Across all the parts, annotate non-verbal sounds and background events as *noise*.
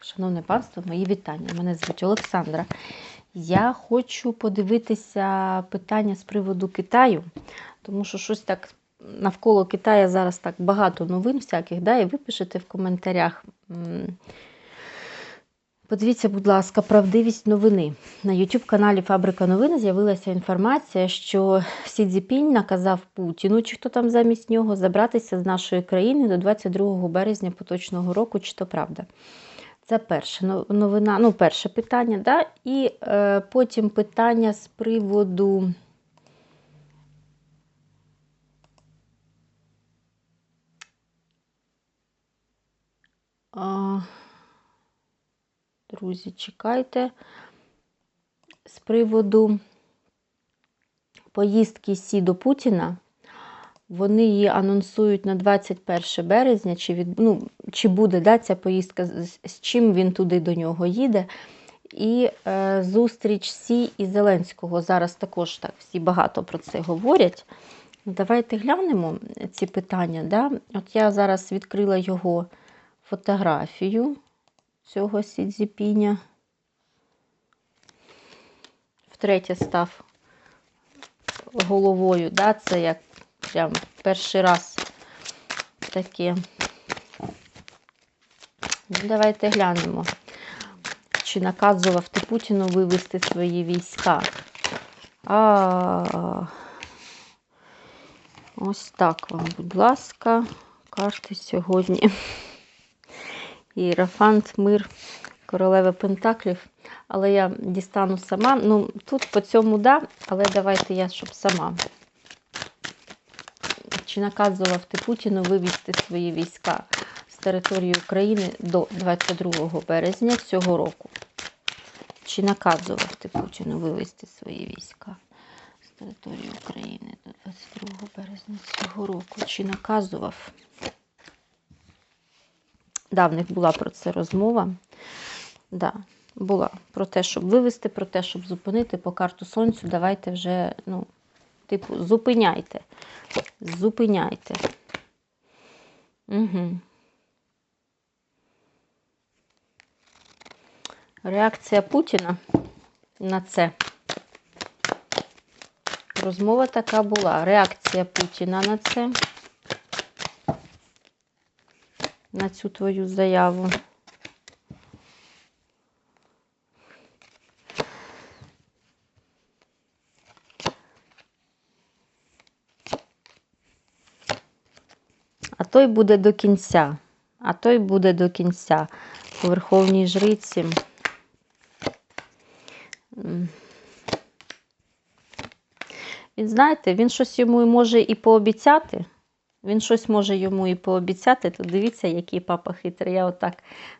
Шановне панство, мої вітання. Мене звуть Олександра. Я хочу подивитися питання з приводу Китаю, тому що щось так навколо Китаю зараз так багато новин всяких, да, і ви пишете в коментарях. Подивіться, будь ласка, правдивість новини. На YouTube-каналі Фабрика новин з'явилася інформація, що Сі Цзіпінь наказав Путіну, чи хто там замість нього, забратися з нашої країни до 22 березня поточного року, чи то правда. Це перша но- новина, ну, перше питання, да? і е, потім питання з приводу. А, друзі, чекайте. З приводу поїздки Сі до Путіна. Вони її анонсують на 21 березня, чи, від, ну, чи буде да, ця поїздка, з, чим він туди до нього їде. І е, зустріч Сі і Зеленського. Зараз також так всі багато про це говорять. Давайте глянемо ці питання. Да? От я зараз відкрила його фотографію цього Сі Цзіпіня. Втретє став головою. Да? Це як прям перший раз таке. Ну, давайте глянемо, чи наказував ти Путіну вивести свої війська. А, ось так вам, будь ласка, карти сьогодні. Іерафант, мир, королева Пентаклів. Але я дістану сама. Ну, тут по цьому да, але давайте я, щоб сама. Чи наказував ти Путіну вивести свої війська території України до 22 березня цього року? Чи наказував ти Путіну вивести свої війська з території України до 22 березня цього року? Чи наказував? Да, була про це розмова. Да, була про те, щоб вивести, про те, щоб зупинити по карту сонцю. Давайте вже, ну, типу, зупиняйте. Зупиняйте. Угу. Реакція Путіна на це. Розмова така була. Реакція Путіна на це. На цю твою заяву. А той буде до кінця. А той буде до кінця. У Верховній Жриці. Він, знаєте, він щось йому може і пообіцяти. Він щось може йому і пообіцяти. То дивіться, який папа хитрий. Я отак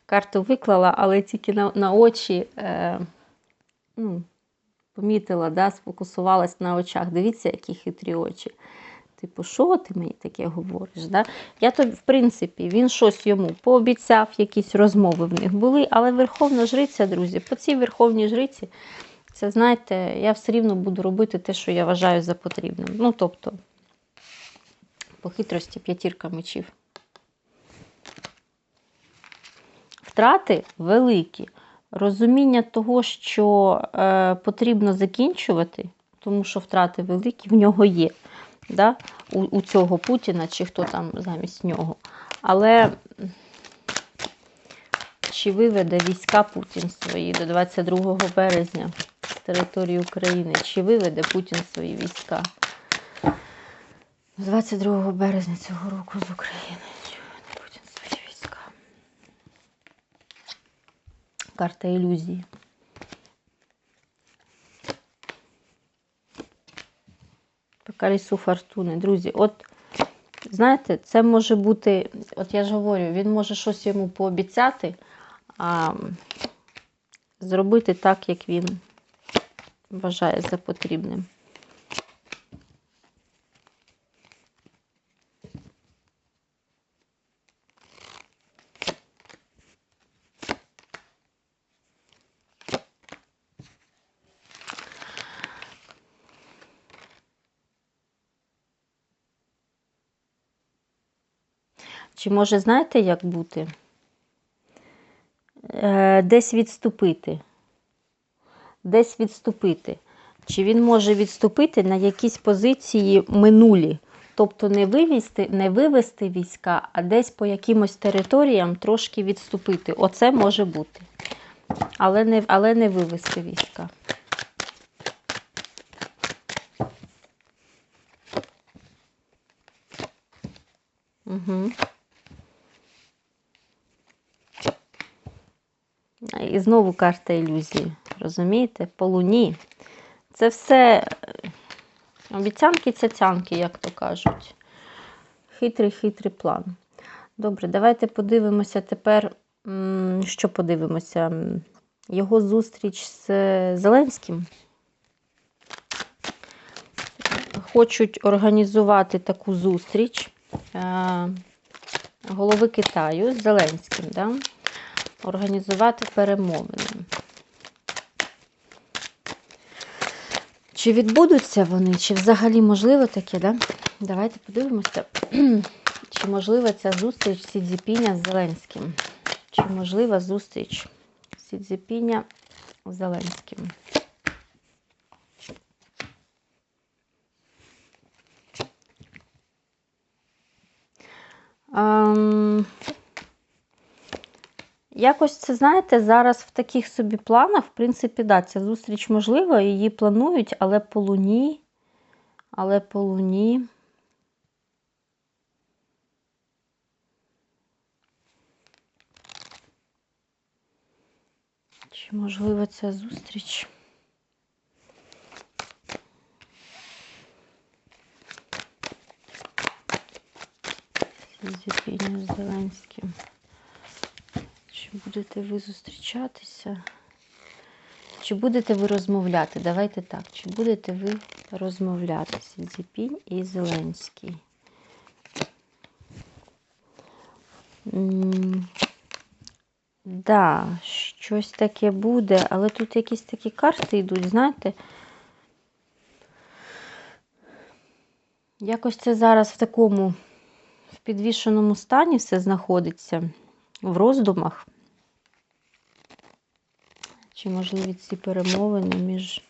карту виклала, але тільки на, на очі е, ну, помітила, да, сфокусувалась на очах. Дивіться, які хитрі очі. Типу, що ти мені таке говориш? Да? Я то, в принципі, він щось йому пообіцяв, якісь розмови в них були, але Верховна Жриця, друзі, по цій Верховній Жриці, це, знаєте, я все рівно буду робити те, що я вважаю за потрібним. Ну, тобто, по хитрості п'ятірка мечів. Втрати великі. Розуміння того, що е, потрібно закінчувати, тому що втрати великі в нього є. Да? У, у цього Путіна, чи хто там замість нього. Але чи виведе війська Путін свої до 22 березня з території України? Чи виведе Путін свої війська 22 березня цього року з України? Путін свої війська? Карта ілюзії. По фортуни. Друзі, от знаєте, це може бути, от я ж говорю, він може щось йому пообіцяти, а зробити так, як він вважає за потрібним. Чи може знаєте, як бути? е, десь відступити. Десь відступити. Чи він може відступити на якісь позиції минулі? Тобто не вивести, не вивести війська, а десь по якимось територіям трошки відступити. Оце може бути. Але не, але не вивести війська. Угу. І знову карта ілюзії. Розумієте? По луні. Це все е, обіцянки цяцянки, як то кажуть. Хитрий, хитрий план. Добре, давайте подивимося тепер, що подивимося? Його зустріч з е, Зеленським. Хочуть організувати таку зустріч е, голови Китаю з Зеленським. Да? Організувати перемовини. Чи відбудуться вони, чи взагалі можливо таке, да? Давайте подивимося, *clears throat* чи можлива ця зустріч Сі Цзіпіня з Зеленським. Чи можлива зустріч Сі Цзіпіня з Зеленським? Ем, Якось це, знаєте, зараз в таких собі планах, в принципі, да, ця зустріч можлива, її планують, але по луні, але по луні. Чи можлива ця зустріч? Зіпіння з Зеленським. Чи будете ви зустрічатися? Чи будете ви розмовляти? Давайте так. Чи будете ви розмовляти? Сідзіпінь і Зеленський. Да, щось таке буде, але тут якісь такі карти йдуть, знаєте. Якось це зараз в такому в підвішеному стані все знаходиться, в роздумах. Чи можливі ці перемовини між.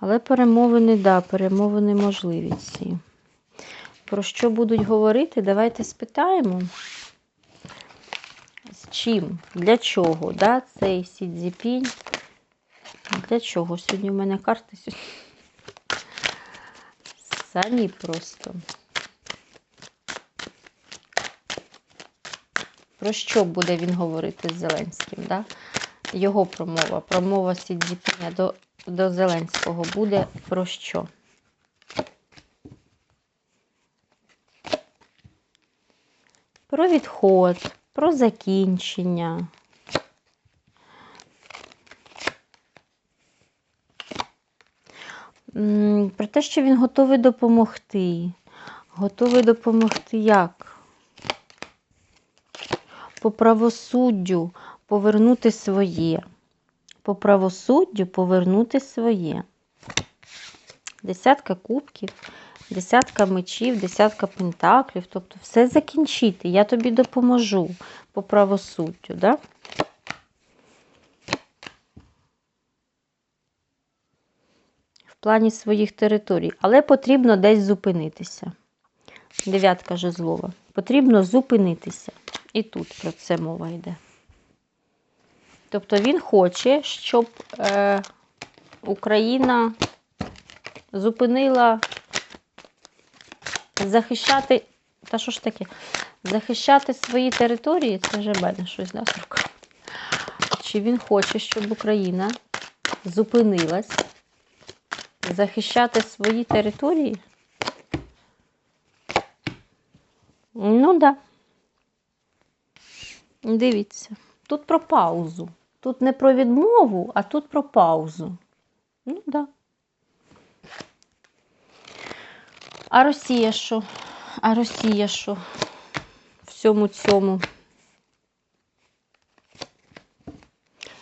Але перемовини, да, перемовини можливі ці. Про що будуть говорити? Давайте спитаємо. З чим? Для чого? Да? Цей Сідзіпінь. Для чого? Сьогодні в мене карти сьогодні. Самі просто. Про що буде він говорити з Зеленським? Да? Його промова, промова Сідзіпіня до, до Зеленського буде про що? Про відход, про закінчення. Про те, що він готовий допомогти. Готовий допомогти як? По правосуддю повернути своє. По правосуддю повернути своє. Десятка кубків, десятка мечів, десятка пентаклів. Тобто все закінчити. Я тобі допоможу по правосуддю. Да? В плані своїх територій. Але потрібно десь зупинитися. Дев'ятка жезлова. Потрібно зупинитися. І тут про це мова йде. Тобто він хоче, щоб е, Україна зупинила захищати. Та що ж таке? Захищати свої території, це вже мене щось да, з. Чи він хоче, щоб Україна зупинилась захищати свої території? Ну. Да. Дивіться. Тут про паузу. Тут не про відмову, а тут про паузу. Ну. Да. А Росія що? А Росія що? Всьому цьому.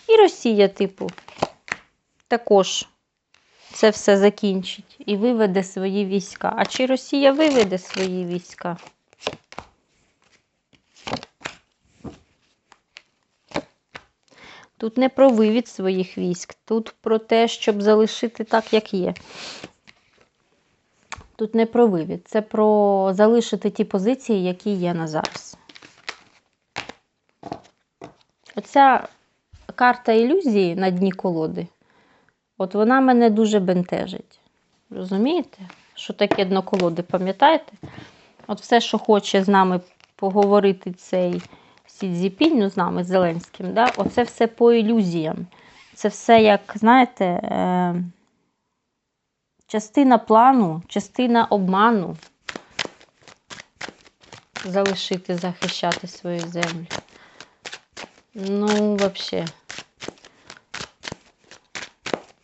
І Росія, типу, також це все закінчить і виведе свої війська. А чи Росія виведе свої війська? Тут не про вивід своїх військ, тут про те, щоб залишити так, як є. Тут не про вивід, це про залишити ті позиції, які є на зараз. Оця карта ілюзії на дні колоди, от вона мене дуже бентежить. Розумієте? Що таке дно колоди, пам'ятаєте? От все, що хоче з нами поговорити цей Сі Цзіпінь, ну, з нами, з Зеленським, да? оце все по ілюзіям. Це все, як, знаєте, е... частина плану, частина обману залишити, захищати свою землю. Ну, взагалі.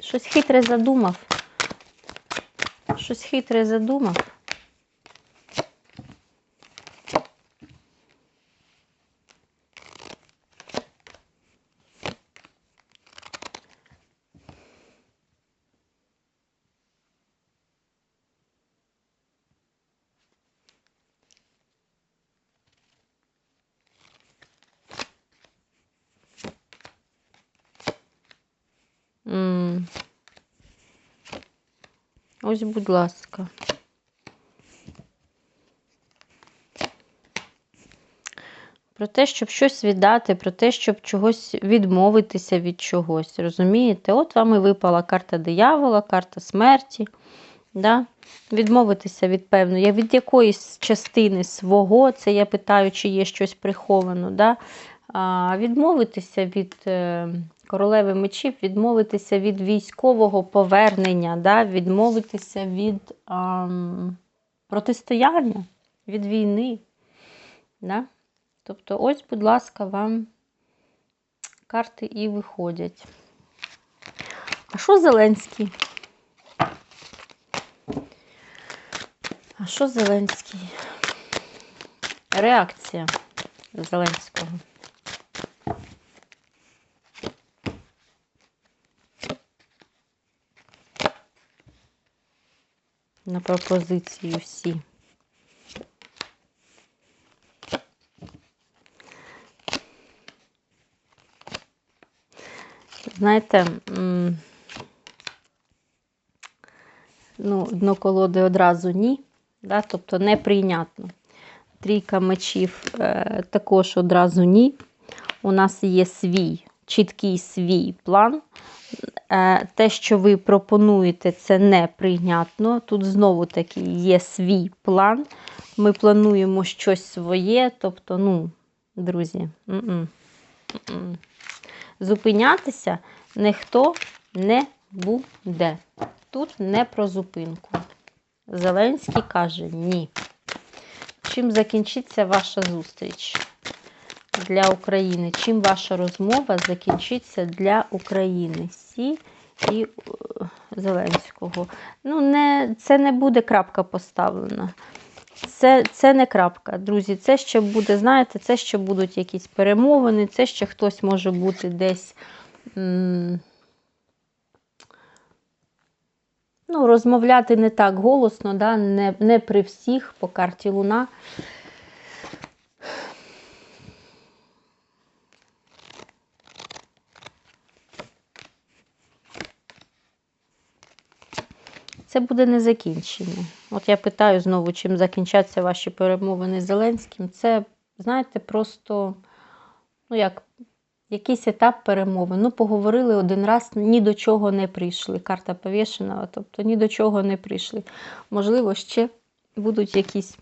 Щось хитре задумав. Щось хитре задумав. Ось, будь ласка. Про те, щоб щось віддати, про те, щоб чогось відмовитися від чогось. Розумієте? От вам і випала карта диявола, карта смерті. Да? Відмовитися від певної, від якоїсь частини свого, це я питаю, чи є щось приховано. Да? А, Відмовитися від е, королеви мечів, відмовитися від військового повернення, да? відмовитися від а, протистояння, від війни. Да? Тобто, ось, будь ласка, вам карти і виходять. А що Зеленський? А що Зеленський? Реакція Зеленського. На пропозицію всі. Знаєте, ну, дно колоди одразу ні, да? тобто неприйнятно. Трійка мечів е, також одразу ні. У нас є свій, чіткий свій план. Е, те, що ви пропонуєте, це неприйнятно. Тут знову таки є свій план. Ми плануємо щось своє. Тобто, ну, друзі, м-м, м-м. зупинятися ніхто не буде. Тут не про зупинку. Зеленський каже ні. Чим закінчиться ваша зустріч для України? Чим ваша розмова закінчиться для України? Сі і е, Зеленського. Ну, не, це не буде крапка поставлена. Це це не крапка, друзі. Це ще буде, знаєте, це ще будуть якісь перемовини, це ще хтось може бути десь. М ну, Розмовляти не так голосно, да? не, не при всіх по карті Луна. Це буде не закінчення. От я питаю знову, чим закінчаться ваші перемовини з Зеленським. Це, знаєте, просто, ну як, якийсь етап перемовин. Ну, поговорили один раз, ні до чого не прийшли. Карта повішена, тобто ні до чого не прийшли. Можливо, ще будуть якісь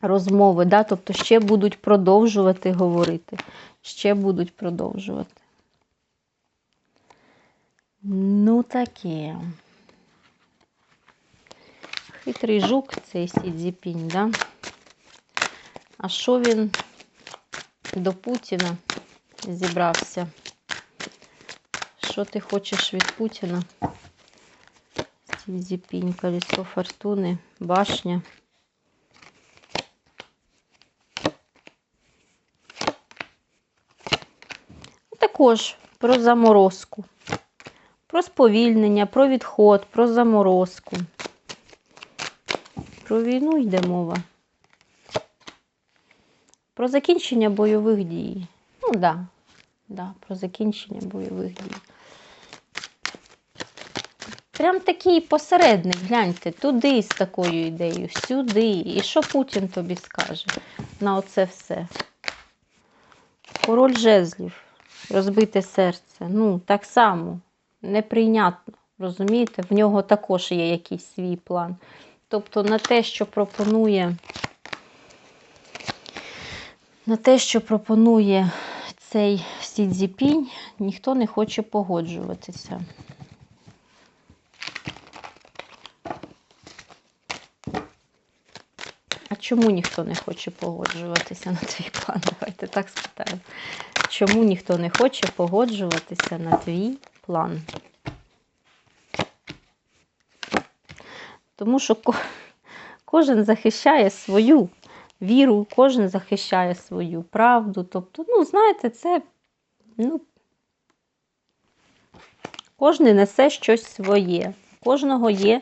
розмови, да? тобто ще будуть продовжувати говорити. Ще будуть продовжувати. Ну, таке. Хитрий жук цей Сідзіпінь, да? А що він до Путіна зібрався? Що ти хочеш від Путіна? Сідзіпінь, колесо фортуни, башня. Також про заморозку, про сповільнення, про відход, про заморозку. Про війну йде мова. Про закінчення бойових дій. Ну так, да. Да, про закінчення бойових дій. Прям такий посередник, гляньте, туди з такою ідеєю, сюди. І що Путін тобі скаже на оце все? Король жезлів, розбите серце. Ну, так само, неприйнятно. Розумієте, в нього також є якийсь свій план. Тобто на те, що пропонує, на те, що пропонує цей Сі Цзіпінь, ніхто не хоче погоджуватися. А чому ніхто не хоче погоджуватися на твій план? Давайте так спитаємо. Чому ніхто не хоче погоджуватися на твій план? Тому що кожен захищає свою віру, кожен захищає свою правду. Тобто, ну, знаєте, це ну, кожен несе щось своє. У кожного є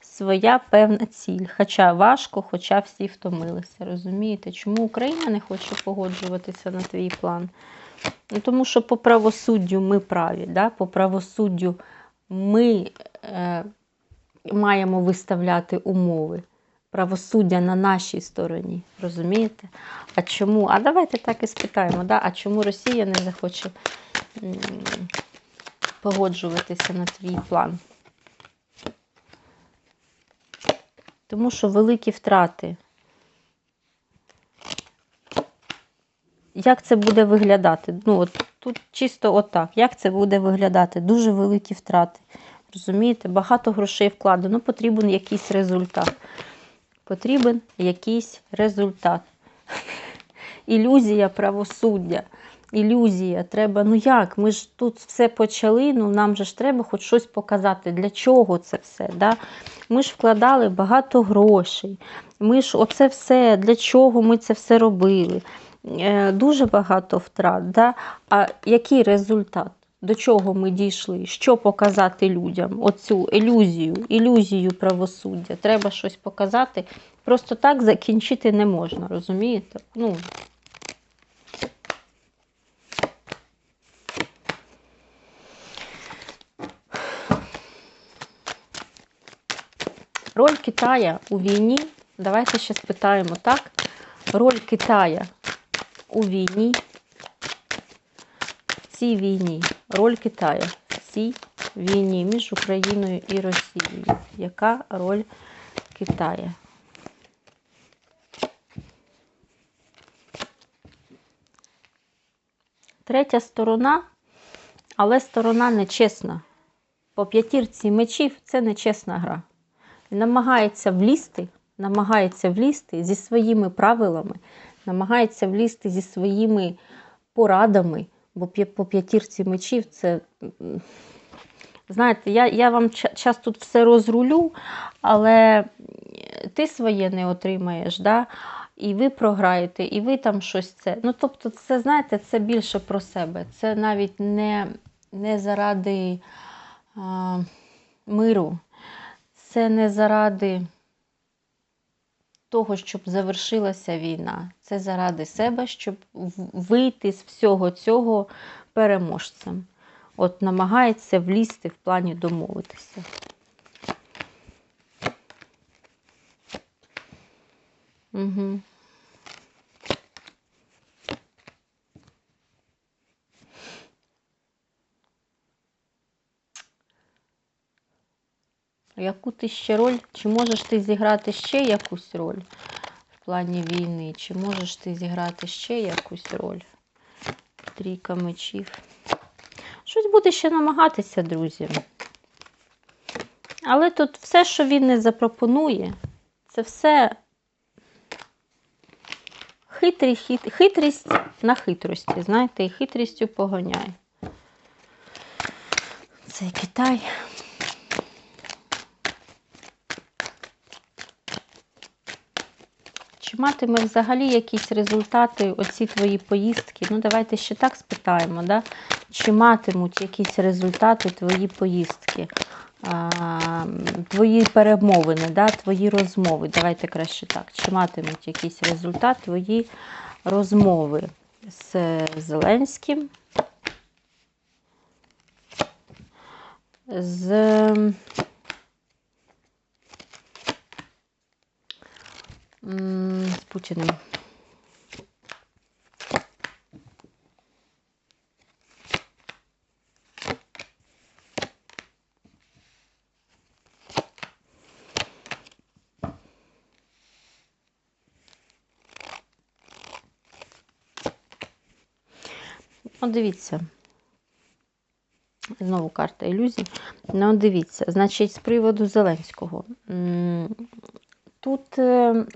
своя певна ціль. Хоча важко, хоча всі втомилися. Розумієте, чому Україна не хоче погоджуватися на твій план? Ну, тому що по правосуддю ми праві, да? по правосуддю ми е, маємо виставляти умови. Правосуддя на нашій стороні, розумієте? А чому? А давайте так і спитаємо, да? а чому Росія не захоче погоджуватися на твій план? Тому що великі втрати. Як це буде виглядати? Ну, от тут чисто отак. Як це буде виглядати? Дуже великі втрати. Розумієте? Багато грошей вкладено, потрібен якийсь результат. Потрібен якийсь результат. *laughs* Ілюзія правосуддя. Ілюзія. Треба, ну як? Ми ж тут все почали, ну нам же ж треба хоч щось показати. Для чого це все? Да? Ми ж вкладали багато грошей. Ми ж оце все, для чого ми це все робили? Е, Дуже багато втрат. Да? А який результат? До чого ми дійшли? Що показати людям? Оцю ілюзію, ілюзію правосуддя. Треба щось показати. Просто так закінчити не можна, розумієте? Ну, Роль Китая у війні. Давайте ще спитаємо так. Роль Китая у війні. Цій війні. Роль Китая в цій війні між Україною і Росією. Яка роль Китая? Третя сторона, але сторона нечесна. По п'ятірці мечів це нечесна гра. Намагається влізти, намагається влізти зі своїми правилами, намагається влізти зі своїми порадами, бо по п'ятірці мечів це. Знаєте, я, я вам час тут все розрулю, але ти своє не отримаєш, да? і ви програєте, і ви там щось це. Ну, тобто, це, знаєте, це більше про себе. Це навіть не, не заради а, миру, це не заради того, щоб завершилася війна. Це заради себе, щоб вийти з всього цього переможцем. От намагається влізти в плані домовитися. Угу. Яку ти ще роль? Чи можеш ти зіграти ще якусь роль в плані війни? Чи можеш ти зіграти ще якусь роль? Трійка мечів. Щось буде ще намагатися, друзі. Але тут все, що він не запропонує, це все хитрі, хит, хитрість на хитрості. Знаєте, і хитрістю поганяє. Це Китай. матиме взагалі якісь результати оці твої поїздки? Ну, давайте ще так спитаємо, да? чи матимуть якісь результати твої поїздки, а, твої перемовини, да? твої розмови. Давайте краще так. Чи матимуть якийсь результат твої розмови з Зеленським? З З Путіним. От дивіться. Знову карта ілюзій. Ну, дивіться, значить, з приводу Зеленського. Тут е,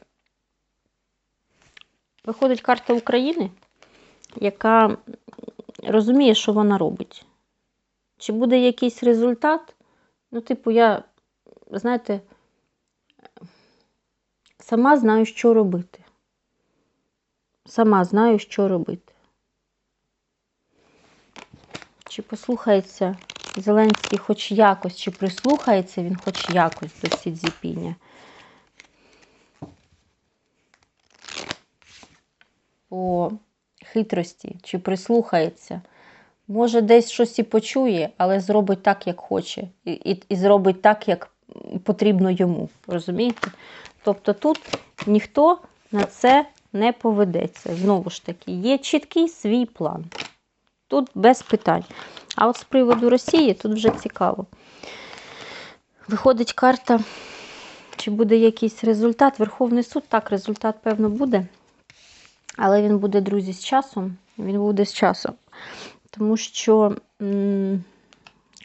виходить карта України, яка розуміє, що вона робить. Чи буде якийсь результат? Ну, типу, я, знаєте, сама знаю, що робити. Сама знаю, що робити. Чи послухається Зеленський хоч якось, чи прислухається він хоч якось до Сі По хитрості, чи прислухається? Може, десь щось і почує, але зробить так, як хоче, і, і, і зробить так, як потрібно йому. Розумієте? Тобто тут ніхто на це не поведеться. Знову ж таки, є чіткий свій план. Тут без питань. А от з приводу Росії тут вже цікаво. Виходить карта, чи буде якийсь результат. Верховний суд, так, результат, певно, буде. Але він буде, друзі, з часом. Він буде з часом. Тому що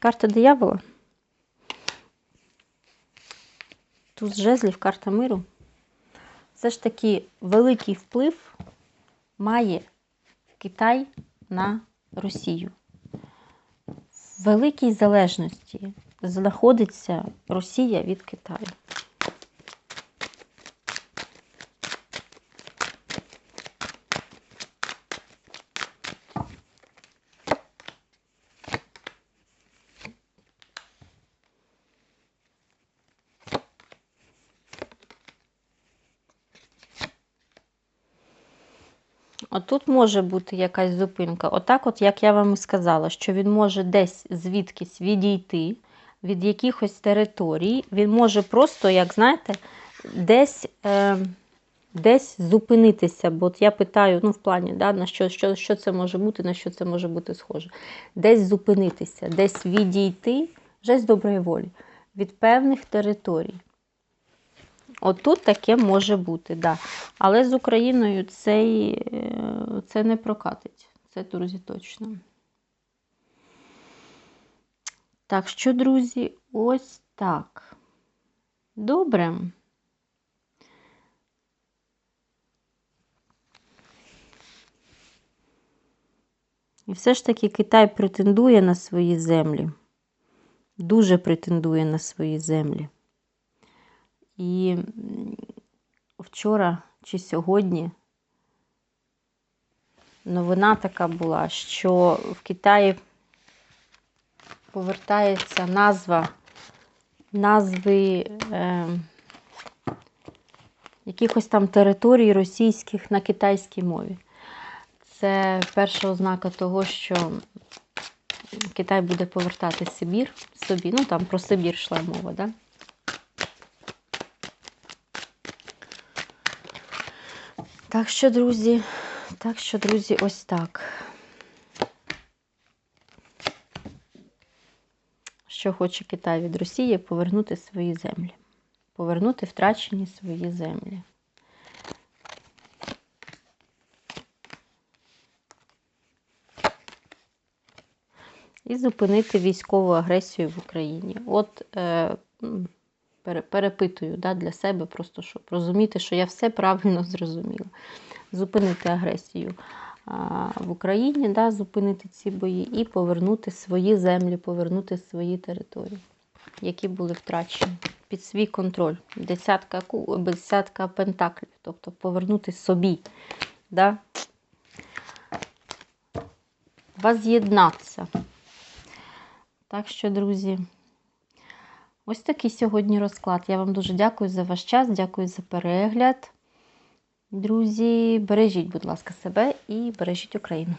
карта диявола. Тут жезлів, карта миру. Все ж таки великий вплив має Китай на Росію. В великій залежності знаходиться Росія від Китаю. Отут може бути якась зупинка. Отак, от, як я вам і сказала, що він може десь звідкись відійти від якихось територій. Він може просто, як знаєте, десь е, десь зупинитися. Бо от я питаю, ну, в плані, да, на що, що, що це може бути, на що це може бути схоже. Десь зупинитися, десь відійти, вже з доброї волі, від певних територій. Отут таке може бути, да. Але з Україною цей, е, це не прокатить. Це, друзі, точно. Так що, друзі, ось так. Добре. І все ж таки Китай претендує на свої землі. Дуже претендує на свої землі. І вчора чи сьогодні новина така була, що в Китаї повертається назва назви е, якихось там територій російських на китайській мові. Це перша ознака того, що Китай буде повертати Сибір собі. Ну, там про Сибір йшла мова, да? Так що, друзі, так що, друзі, ось так. Що хоче Китай від Росії повернути свої землі. Повернути втрачені свої землі. І зупинити військову агресію в Україні. От е, перепитую да, для себе, просто щоб розуміти, що я все правильно *laughs* зрозуміла. Зупинити агресію в Україні, да, зупинити ці бої і повернути свої землі, повернути свої території, які були втрачені під свій контроль. Десятка десятка пентаклів, тобто повернути собі. Да? Воз'єднатися. Так що, друзі. Ось такий сьогодні розклад. Я вам дуже дякую за ваш час, дякую за перегляд. Друзі, бережіть, будь ласка, себе і бережіть Україну.